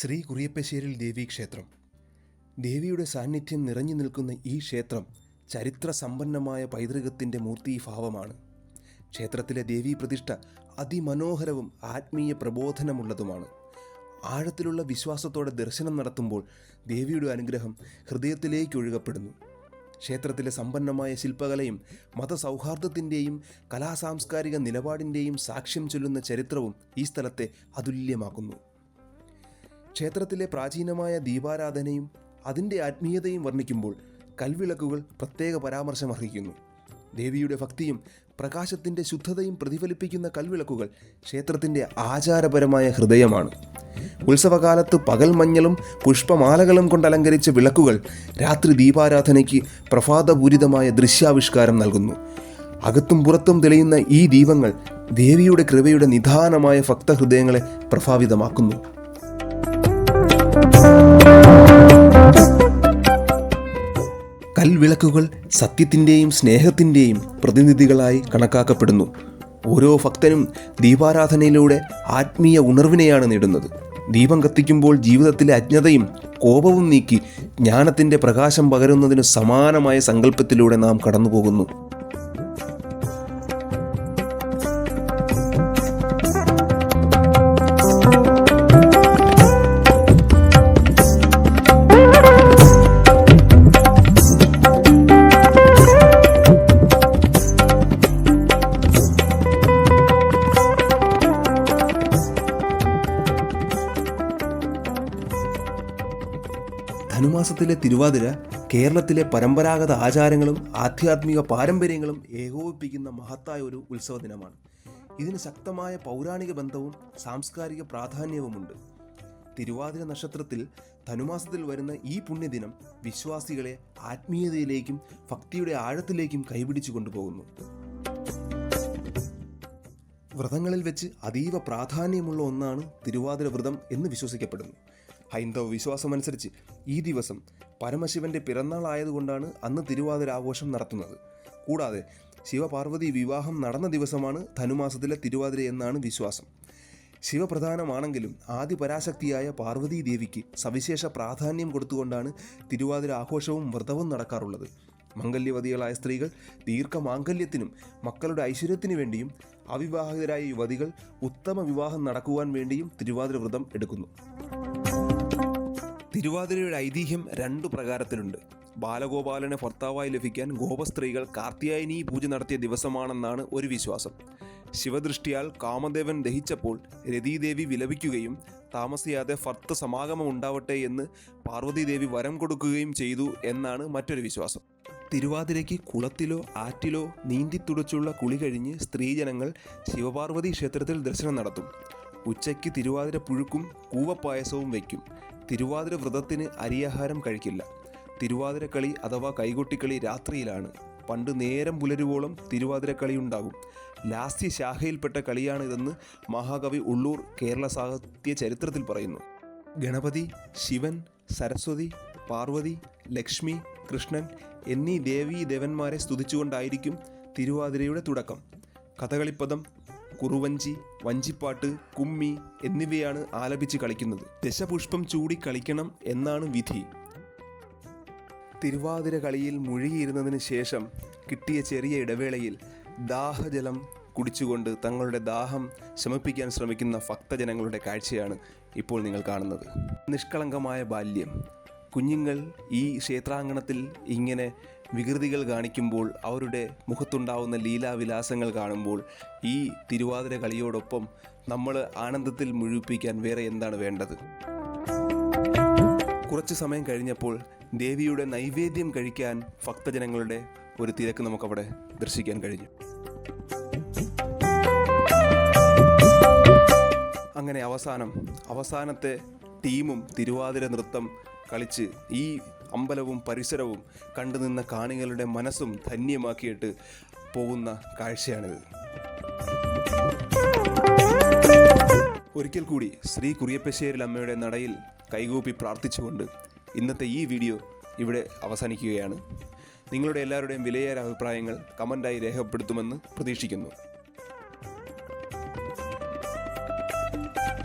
കുറിയപ്പശ്ശേരിൽ ദേവീക്ഷേത്രം ദേവിയുടെ സാന്നിധ്യം നിറഞ്ഞു നിൽക്കുന്ന ഈ ക്ഷേത്രം ചരിത്ര സമ്പന്നമായ പൈതൃകത്തിന്റെ മൂർത്തീഭാവമാണ് ക്ഷേത്രത്തിലെ ദേവീ പ്രതിഷ്ഠ അതിമനോഹരവും ആത്മീയ പ്രബോധനമുള്ളതുമാണ്. ആഴത്തിലുള്ള വിശ്വാസത്തോടെ ദർശനം നടത്തുമ്പോൾ ദേവിയുടെ അനുഗ്രഹം ഹൃദയത്തിലേക്ക് ഒഴുകപ്പെടുന്നു. ക്ഷേത്രത്തിലെ സമ്പന്നമായ ശില്പകലയും മതസൗഹാർദ്ദത്തിന്റെയും കലാസാംസ്കാരിക നിലപാടിന്റെയും സാക്ഷ്യം ചൊല്ലുന്ന ചരിത്രവും ഈ സ്ഥലത്തെ അതുല്യമാക്കുന്നു. ക്ഷേത്രത്തിലെ പ്രാചീനമായ ദീപാരാധനയും അതിന്റെ ആത്മീയതയും വർണിക്കുമ്പോൾ കൽവിളക്കുകൾ പ്രത്യേക പരാമർശം അർഹിക്കുന്നു. ദേവിയുടെ ഭക്തിയും പ്രകാശത്തിന്റെ ശുദ്ധതയും പ്രതിഫലിപ്പിക്കുന്ന കൽവിളക്കുകൾ ക്ഷേത്രത്തിന്റെ ആചാരപരമായ ഹൃദയമാണ്. ഉത്സവകാലത്ത് പകൽ മഞ്ഞളും പുഷ്പമാലകളും കൊണ്ട് അലങ്കരിച്ച വിളക്കുകൾ രാത്രി ദീപാരാധനയ്ക്ക് പ്രഭാതപൂരിതമായ ദൃശ്യാവിഷ്കാരം നൽകുന്നു. അകത്തും പുറത്തും തെളിയുന്ന ഈ ദീപങ്ങൾ ദേവിയുടെ കൃപയുടെ നിധാനമായ ഭക്തഹൃദയങ്ങളെ പ്രഭാവിതമാക്കുന്നു. കൽവിളക്കുകൾ സത്യത്തിന്റെയും സ്നേഹത്തിന്റെയും പ്രതിനിധികളായി കണക്കാക്കപ്പെടുന്നു. ഓരോ ഭക്തനും ദീപാരാധനയിലൂടെ ആത്മീയ ഉണർവിനെയാണ് നേടുന്നത്. ദീപം കത്തിക്കുമ്പോൾ ജീവിതത്തിലെ അജ്ഞതയും കോപവും നീക്കി ജ്ഞാനത്തിന്റെ പ്രകാശം പകരുന്നതിന് സമാനമായ സങ്കല്പത്തിലൂടെ നാം കടന്നുപോകുന്നു. ധനുമാസത്തിലെ തിരുവാതിര കേരളത്തിലെ പരമ്പരാഗത ആചാരങ്ങളും ആധ്യാത്മിക പാരമ്പര്യങ്ങളും ഏകോപിപ്പിക്കുന്ന മഹത്തായ ഒരു ഉത്സവ ദിനമാണ് ഇതിന് ശക്തമായ പൗരാണിക ബന്ധവും സാംസ്കാരിക പ്രാധാന്യവുമുണ്ട്. തിരുവാതിര നക്ഷത്രത്തിൽ ധനുമാസത്തിൽ വരുന്ന ഈ പുണ്യദിനം വിശ്വാസികളെ ആത്മീയതയിലേക്കും ഭക്തിയുടെ ആഴത്തിലേക്കും കൈപിടിച്ചു കൊണ്ടുപോകുന്നു. വ്രതങ്ങളിൽ വെച്ച് അതീവ പ്രാധാന്യമുള്ള ഒന്നാണ് തിരുവാതിര വ്രതം എന്ന് വിശ്വസിക്കപ്പെടുന്നു. ഹൈന്ദവ വിശ്വാസമനുസരിച്ച് ഈ ദിവസം പരമശിവന്റെ പിറന്നാൾ ആയതുകൊണ്ടാണ് അന്ന് തിരുവാതിര ആഘോഷം നടത്തുന്നത്. കൂടാതെ ശിവപാർവതി വിവാഹം നടന്ന ദിവസമാണ് ധനുമാസത്തിലെ തിരുവാതിര എന്നാണ് വിശ്വാസം. ശിവപ്രധാനമാണെങ്കിലും ആദി പരാശക്തിയായ പാർവതീ ദേവിക്ക് സവിശേഷ പ്രാധാന്യം കൊടുത്തുകൊണ്ടാണ് തിരുവാതിര ആഘോഷവും വ്രതവും നടക്കാറുള്ളത്. മംഗല്യവതികളായ സ്ത്രീകൾ ദീർഘമാംഗല്യത്തിനും മക്കളുടെ ഐശ്വര്യത്തിനു വേണ്ടിയും അവിവാഹിതരായ യുവതികൾ ഉത്തമ വിവാഹം നടക്കുവാൻ വേണ്ടിയും തിരുവാതിര വ്രതം എടുക്കുന്നു. തിരുവാതിരയുടെ ഐതിഹ്യം രണ്ടു പ്രകാരത്തിലുണ്ട്. ബാലഗോപാലനെ ഭർത്താവായി ലഭിക്കാൻ ഗോപസ്ത്രീകൾ കാർത്തിയായനി പൂജ നടത്തിയ ദിവസമാണെന്നാണ് ഒരു വിശ്വാസം. ശിവദൃഷ്ടിയാൽ കാമദേവൻ ദഹിച്ചപ്പോൾ രതീദേവി വിലപിക്കുകയും താമസിയാതെ ഭർത്ത സമാഗമം ഉണ്ടാവട്ടെ എന്ന് പാർവതീദേവി വരം കൊടുക്കുകയും ചെയ്തു എന്നാണ് മറ്റൊരു വിശ്വാസം. തിരുവാതിരയ്ക്ക് കുളത്തിലോ ആറ്റിലോ നീന്തിത്തുടച്ചുള്ള കുളി കഴിഞ്ഞ് സ്ത്രീജനങ്ങൾ ശിവപാർവതി ക്ഷേത്രത്തിൽ ദർശനം നടത്തും. ഉച്ചയ്ക്ക് തിരുവാതിര പുഴുക്കും കൂവപ്പായസവും വയ്ക്കും. തിരുവാതിര വ്രതത്തിന് അരിയാഹാരം കഴിക്കില്ല. തിരുവാതിരക്കളി അഥവാ കൈകൊട്ടിക്കളി രാത്രിയിലാണ്. പണ്ട് നേരം പുലരുവോളം തിരുവാതിരക്കളി ഉണ്ടാകും. ലാസ്യ ശാഖയിൽപ്പെട്ട കളിയാണിതെന്ന് മഹാകവി ഉള്ളൂർ കേരള സാഹിത്യ ചരിത്രത്തിൽ പറയുന്നു. ഗണപതി ശിവൻ സരസ്വതി പാർവതി ലക്ഷ്മി കൃഷ്ണൻ എന്നീ ദേവീ ദേവന്മാരെ സ്തുതിച്ചുകൊണ്ടായിരിക്കും തിരുവാതിരയുടെ തുടക്കം. കഥകളിപ്പദം കുറുവഞ്ചി വഞ്ചിപ്പാട്ട് കുമ്മി എന്നിവയാണ് ആലപിച്ച് കളിക്കുന്നത്. ദശപുഷ്പം ചൂടി കളിക്കണം എന്നാണ് വിധി. തിരുവാതിര കളിയിൽ മുഴുകിയിരുന്നതിന് ശേഷം കിട്ടിയ ചെറിയ ഇടവേളയിൽ ദാഹജലം കുടിച്ചുകൊണ്ട് തങ്ങളുടെ ദാഹം ശമിപ്പിക്കാൻ ശ്രമിക്കുന്ന ഭക്തജനങ്ങളുടെ കാഴ്ചയാണ് ഇപ്പോൾ നിങ്ങൾ കാണുന്നത്. നിഷ്കളങ്കമായ ബാല്യം. കുഞ്ഞുങ്ങൾ ഈ ക്ഷേത്രാങ്കണത്തിൽ ഇങ്ങനെ വികൃതികൾ കാണിക്കുമ്പോൾ അവരുടെ മുഖത്തുണ്ടാവുന്ന ലീലാവിലാസങ്ങൾ കാണുമ്പോൾ ഈ തിരുവാതിര കളിയോടൊപ്പം നമ്മൾ ആനന്ദത്തിൽ മുഴുവിപ്പിക്കാൻ വേറെ എന്താണ് വേണ്ടത്? കുറച്ച് സമയം കഴിഞ്ഞപ്പോൾ ദേവിയുടെ നൈവേദ്യം കഴിക്കാൻ ഭക്തജനങ്ങളുടെ ഒരു തിരക്ക് നമുക്കവിടെ ദർശിക്കാൻ കഴിഞ്ഞു. അങ്ങനെ അവസാനം അവസാനത്തെ ടീമും തിരുവാതിര നൃത്തം കളിച്ച് ഈ അമ്പലവും പരിസരവും കണ്ടുനിന്ന കാണികളുടെ മനസ്സും ധന്യമാക്കിയിട്ട് പോകുന്ന കാഴ്ചയാണിത്. ഒരിക്കൽ കൂടി ശ്രീ കുറിയപ്പശ്ശേരിൽ അമ്മയുടെ നടയിൽ കൈകൂപ്പി പ്രാർത്ഥിച്ചുകൊണ്ട് ഇന്നത്തെ ഈ വീഡിയോ ഇവിടെ അവസാനിക്കുകയാണ്. നിങ്ങളുടെ എല്ലാവരുടെയും വിലയേറെ അഭിപ്രായങ്ങൾ കമന്റായി രേഖപ്പെടുത്തുമെന്ന് പ്രതീക്ഷിക്കുന്നു.